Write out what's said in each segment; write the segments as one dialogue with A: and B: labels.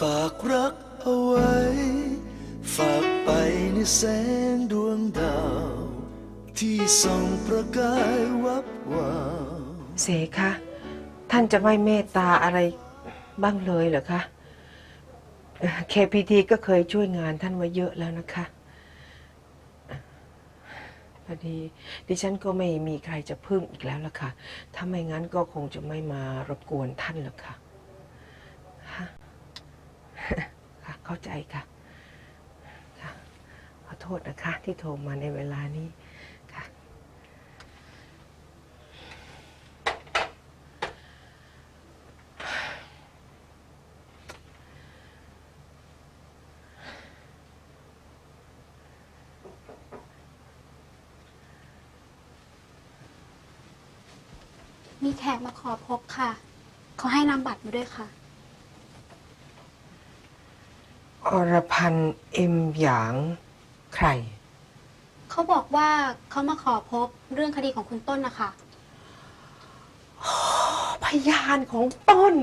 A: ฝากรักเอาไว้ ฝากไปในแสงดวงดาว ที่ส่องประกายวับวาว
B: เสคะ ท่านจะไม่เมตตาอะไรบ้างเลยเหรอคะเคพีทีก็เคยช่วยงานท่านไว้เยอะแล้วนะคะพอดีดิฉันก็ไม่มีใครจะพึ่งอีกแล้วล่ะค่ะ ถ้าไม่งั้นก็คงจะไม่มารบกวนท่านหรอกค่ะฮะ ค่ะ เข้าใจค่ะค่ะขอโทษนะคะที่โทรมาในเวลานี้ค่ะ
C: มีแขกมาขอพบค่ะ เขาให้นำบัตรมาด้วยค่ะ
B: อรพันธ์เอ็มหยางใคร
C: เขาบอกว่าเขามาขอพบเรื่องคดีของคุณต้นนะคะ
B: พยานของต้น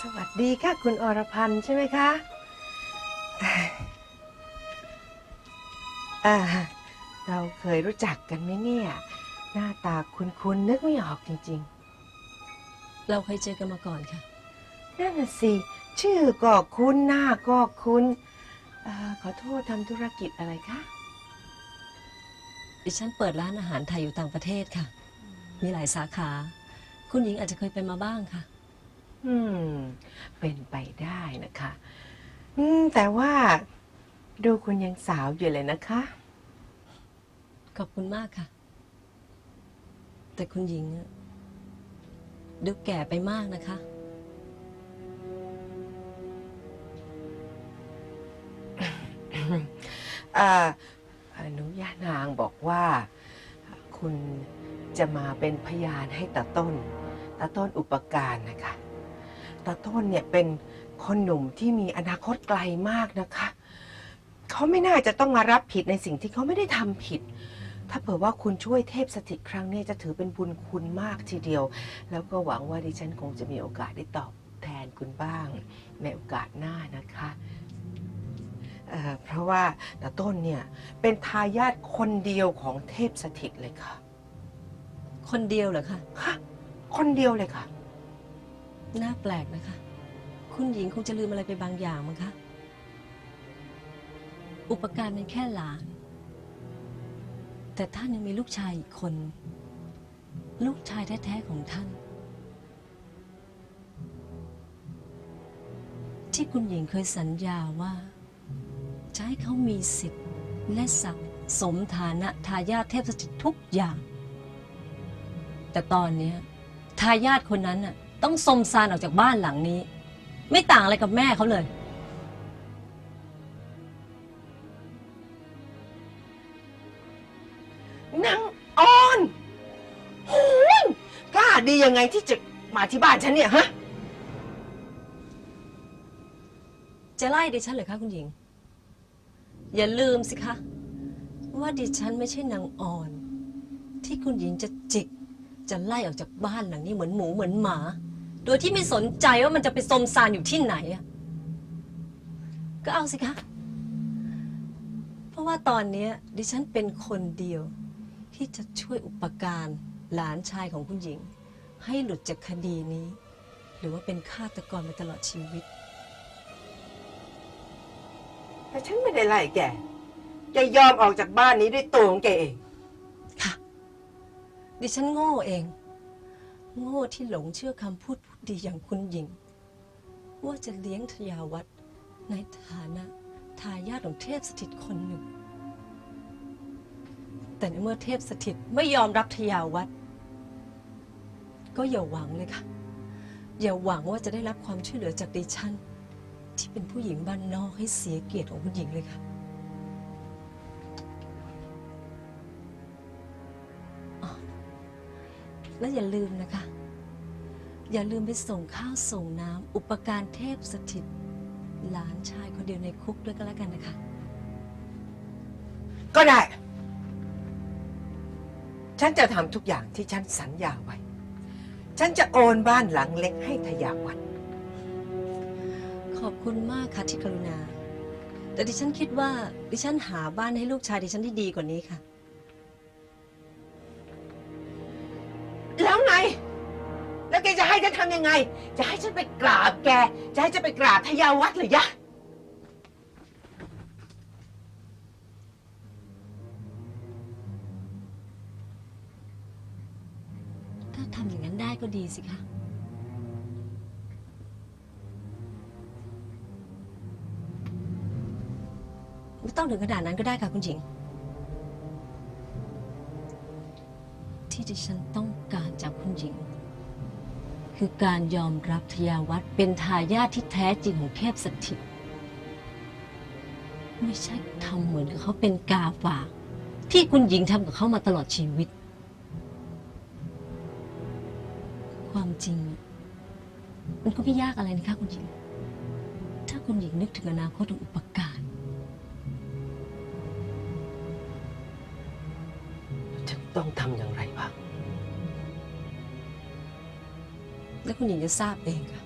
B: สวัสดีค่ะ คุณอรพันธ์ใช่ไหมคะอ่าเราเคยรู้จักกันไหมเนี่ยห น้าตาคุ้นๆนึกไม่ออกจริงๆ
D: เราเคยเจอกันมาก่อนค่ะ
B: นั่นน่ะสิ ชื่อก็คุ้นหน้าก็คุ้นเออขอโทษทำธุรกิจอะไรคะ
D: ดิฉันเปิดร้านอาหารไทยอยู่ต่างประเทศค่ะ มีหลายสาขา คุณหญิงอาจจะเคยไปมาบ้างค่ะ
B: อืม เป็นไปได้นะคะ อืม แต่ว่าดูคุณยังสาวอยู่เลยนะคะ
D: ขอบคุณมากค่ะ แต่คุณหญิงอะดูแก่ไปมากนะคะ
B: อ่ออนุญาตนางบอกว่า คุณจะมาเป็นพยานให้ตาต้นตาต้นอุปการนะคะตาต้นเนี่ยเป็นคนหนุ่มที่มีอนาคตไกลมากนะคะ เขาไม่น่าจะต้องมารับผิดในสิ่งที่เขาไม่ได้ทำผิด ถ้าเผื่อว่าคุณช่วยเทพสถิตครั้งนี้จะถือเป็นบุญคุณมากทีเดียว แล้วก็หวังว่าดิฉันคงจะมีโอกาสได้ตอบแทนคุณบ้าง ในโอกาสหน้านะคะเอ่อเพราะว่าตาต้นเนี่ยเป็นทายาทคนเดียวของเทพสถิตเลยค่ะ
D: คนเดียวเหรอคะ
B: ค่ะคนเดียวเลยค่ะ
D: น่าแปลกนะคะ คุณหญิงคงจะลืมอะไรไปบางอย่างมั้งคะ อุปการเป็นแค่หลาน แต่ท่านยังมีลูกชายอีกคน ลูกชายแท้ๆของท่าน ที่คุณหญิงเคยสัญญาว่า จะให้เขามีสิทธิ์และศักดิ์สมฐานะทายาทเทพสถิตทุกอย่าง แต่ตอนนี้ทายาทคนนั้นน่ะต้องสมซานออกจากบ้านหลังนี้ ไม่ต่างอะไรกับแม่เขาเลย
B: ยังไงที่จะมาที่บ้านฉันเนี่ยฮะ
D: จะไล่ดิฉันเหรอคะคุณหญิง อย่าลืมสิคะ ว่าดิฉันไม่ใช่นางอ่อน ที่คุณหญิงจะจิก จะไล่ออกจากบ้านหลังนี้เหมือนหมูเหมือนหมา โดยที่ไม่สนใจว่ามันจะไปสมซานอยู่ที่ไหนอะก็เอาสิคะ เพราะว่าตอนนี้ดิฉันเป็นคนเดียว ที่จะช่วยอุปการหลานชายของคุณหญิง ให้หลุดจากคดีนี้ หรือว่าเป็นฆาตกรไปตลอดชีวิต
B: แต่ฉันไม่ได้ไล่แก แกยอมออกจากบ้านนี้ด้วยตัวของแกเอง
D: ค่ะ ดิฉันโง่เอง โง่ที่หลงเชื่อคำพูดพูดดีอย่างคุณหญิง ว่าจะเลี้ยงทยาวัฒน์ในฐานะทายาทของเทพสถิตคนหนึ่ง แต่ในเมื่อเทพสถิตไม่ยอมรับทยาวัฒน์ ก็อย่าหวังเลยค่ะ อย่าหวังว่าจะได้รับความช่วยเหลือจากดิฉัน ที่เป็นผู้หญิงบ้านนอกให้เสียเกียรติของคุณหญิงเลยค่ะ และอย่าลืมนะคะ อย่าลืมไปส่งข้าวส่งน้ำอุปการเทพสถิต หลานชายคนเดียวในคุกด้วยก็แล้วกันนะคะ
B: ก็ได้ ฉันจะทำทุกอย่างที่ฉันสัญญาไว้ ฉันจะโอนบ้านหลังเล็กให้ทยาวัฒน์
D: ขอบคุณมากค่ะที่กรุณา แต่ดิฉันคิดว่าดิฉันหาบ้านให้ลูกชายดิฉันที่ดีกว่านี้ค่ะ
B: แล้วไง แล้วแกจะให้ฉันทำยังไง จะให้ฉันไปกราบแก จะให้ฉันไปกราบทยาวัฒน์เหรือยะ
D: ถ้าทำอย่างนั้นได้ ก็ดีสิคะ ไม่ต้องถึงขนาดนั้นก็ได้ค่ะคุณหญิง ที่ดิฉันต้องการจากคุณหญิง คือการยอมรับทยาวัฒน์เป็นทายาทที่แท้จริงของเทพสถิต ไม่ใช่ทำเหมือนกับเขาเป็นกาฝาก ที่คุณหญิงทำกับเขามาตลอดชีวิต จริง มันก็ไม่ยากอะไรนะคะคุณหญิง ถ้าคุณหญิงนึกถึงอนาคตของอุปการ
B: ฉันต้องทำอย่างไรบ้าง
D: และคุณหญิงจะทราบเองค่ะ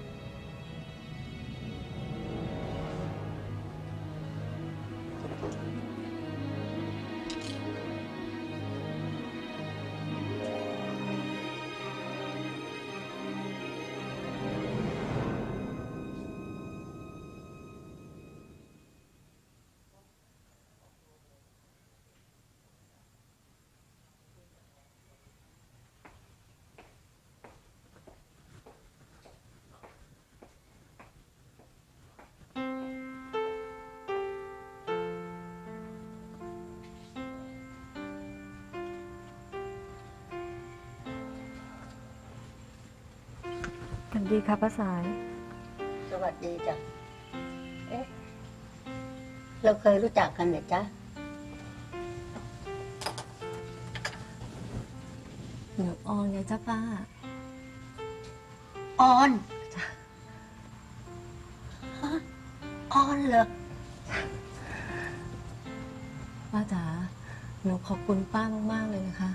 E: ดีค่ะป้าสาย
F: สวัสดีจ้ะ เอ๊ะ เราเคยรู้จักกันเหรอจ๊ะ
D: หนูออนไงจ้าป้า
F: ออนฮะออนเหรอ
D: ป้าจ๋า หนูขอบคุณป้ามาก ๆ เลยนะคะ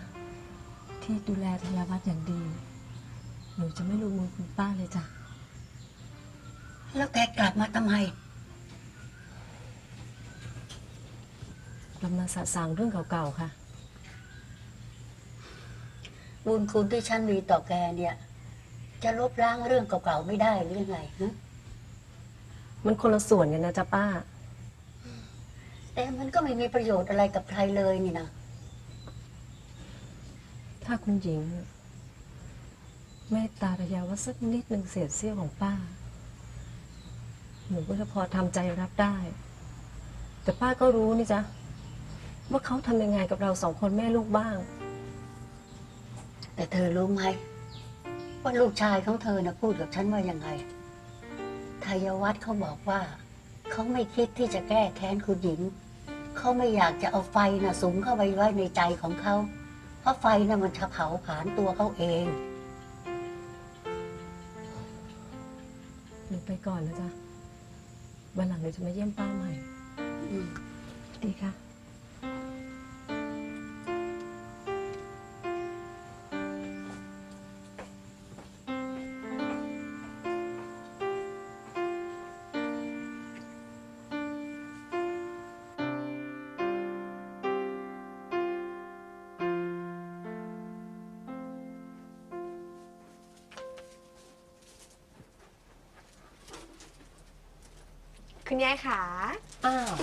D: ที่ดูแลทยาวัฒน์อย่างดี หนูจะไม่ลืมมือคุณป้าเลยจ้ะ
F: แล้วแกกลับมาทำไม
D: เรามาสะสางเรื่องเก่าๆ ค่ะ
F: บุญคุณที่ฉันมีต่อแกเนี่ย จะลบล้างเรื่องเก่าๆ ไม่ได้หรือยังไงฮะ
D: มันคนละส่วนกันนะจ๊ะป้า
F: แต่มันก็ไม่มีประโยชน์อะไรกับใครเลยนี่นะ
D: ถ้าคุณหญิง เมตตาทยาวัฒน์สักนิดหนึ่งเศษเสี้ยวของป้า หนูก็จะพอทำใจรับได้ แต่ป้าก็รู้นี่จ๊ะ ว่าเขาทำยังไงกับเราสองคนแม่ลูกบ้าง
F: แต่เธอรู้ไหมว่าลูกชายของเธอนะพูดกับฉันว่ายังไงทายวัฒน์เขาบอกว่า เขาไม่คิดที่จะแก้แค้นคุณหญิง เขาไม่อยากจะเอาไฟนะสุมเข้าไปไว้ในใจของเขา เพราะไฟนะ่ะมันจะเผาผลาญตัวเขาเอง
D: ไปก่อนนะจ๊ะวันหลังหนูจะมาเยี่ยมป้าใหม่
F: อืม
D: ดีค่ะ
G: คุณยายขา
B: อ้าว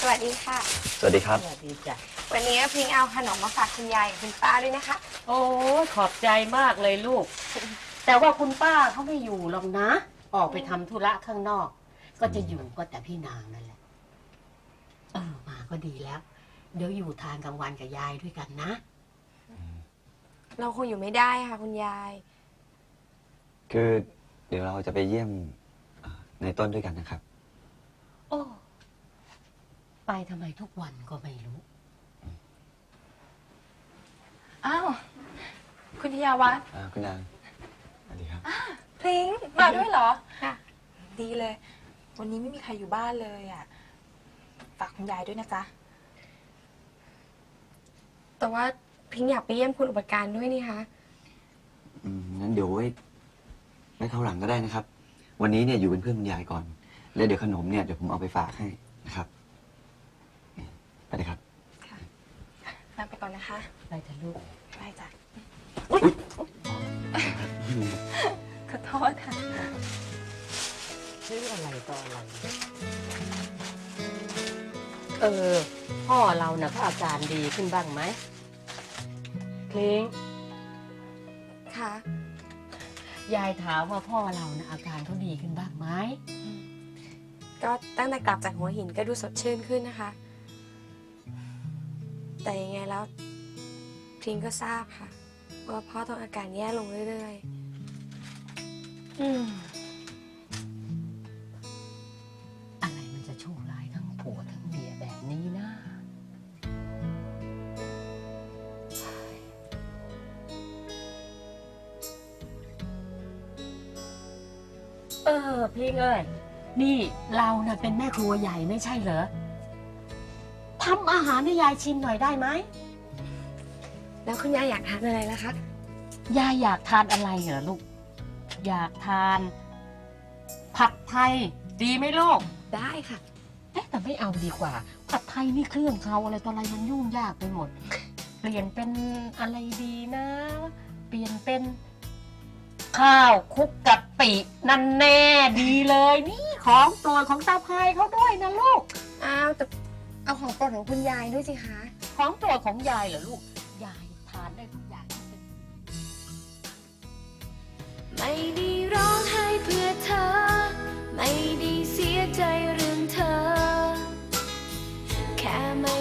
G: สวัสดีค่ะ
H: สวัสดีครับ
B: สวัสดีจ้ะ
G: วันนี้พิงเอาขนมมาฝากคุณยายกับคุณป้าด้วยนะคะ
B: โอ้ยขอบใจมากเลยลูก
F: แต่ว่าคุณป้าเขาไม่อยู่หรอกนะ ออกไปทำธุระข้างนอก ก็จะอยู่ก็แต่พี่นางนั่นแหละเออมาก็ดีแล้ว เดี๋ยวอยู่ทานกลางวันกับยายด้วยกันนะ
G: เราคงอยู่ไม่ได้ค่ะ คุณยาย
H: คือเดี๋ยวเราจะไปเยี่ยมเอ่อในต้นด้วยกันนะครับ
F: โอ้ ไปทำไมทุกวันก็ไม่รู้
I: อ้าว คุณธิยาวัฒน์
H: อ่าคุณนางสวัสดีครับ
I: พลิงมาด้วยเหรอ
G: ค่ะ
I: ดีเลย วันนี้ไม่มีใครอยู่บ้านเลยอะ ฝากคุณยายด้วยนะจ๊ะ
G: แต่ว่าพิงอยากไปเยี่ยมคุณอุปการด้วยนี่คะ
H: อืมงั้นเดี๋ยวไว้ไว้คราวหลังก็ได้นะครับ วันนี้เนี่ยอยู่เป็นเพื่อนคุณยายก่อน แล้วเดี๋ยวขนมเนี่ยเดี๋ยวผมเอาไปฝากให้นะครับไปเลยครับ
I: ลาไปก่อนนะคะ
J: ไปเถอะลูก
I: ไปจ้ะ
H: อุ๊ย
I: ขอโทษค่ะ
J: ชื่ออะไรต่ออะไรเออ พ่อเรานะเขาอาการดีขึ้นบ้างไหมคลิง
G: ค่ะ
J: ยายถามว่าพ่อเรานะอาการเขาดีขึ้นบ้างไหม
G: ก็ตั้งแต่กลับจากหัวหินก็ดูสดชื่นขึ้นนะคะ แต่ยังไงแล้วพิงก็ทราบค่ะ ว่าพ่อต้องอาการแย่ลงเรื่อย
J: อืม อะไรมันจะโชคร้ายทั้งผัวทั้งเมียแบบนี้นะ เออพี่เอ้ย นี่เราน่ะเป็นแม่ครัวใหญ่ไม่ใช่เหรอทำอาหารให้ยายชิมหน่อยได้ไหม
G: ๆแล้วคุณยายอยากทานอะไรล่ะคะ
J: ยายอยากทานอะไรเหรอลูก อยากทาน ผัดไทย ดีไหมลูก
G: ได้ค่ะ
J: เอ๊ะแต่ไม่เอาดีกว่า ผัดไทยนี่เครื่องเขาอะไรต่ออะไรมันยุ่งยากไปหมด เปลี่ยนเป็นอะไรดีนะ เปลี่ยนเป็น ข้าวคลุกกะปินั่นแน่ดีเลยนี่ ของตัวของตาพายเขาด้วยนะลูก
G: อ้าวแต่เอาของตัวของคุณยายด้วยสิคะ
J: ของตัวของยายเหรอลูก ยายทานได้ทุกอย่าง
E: ไม่ได้ร้องไห้เพื่อเธอ ไม่ได้เสียใจเรื่องเธอ แค่ไม่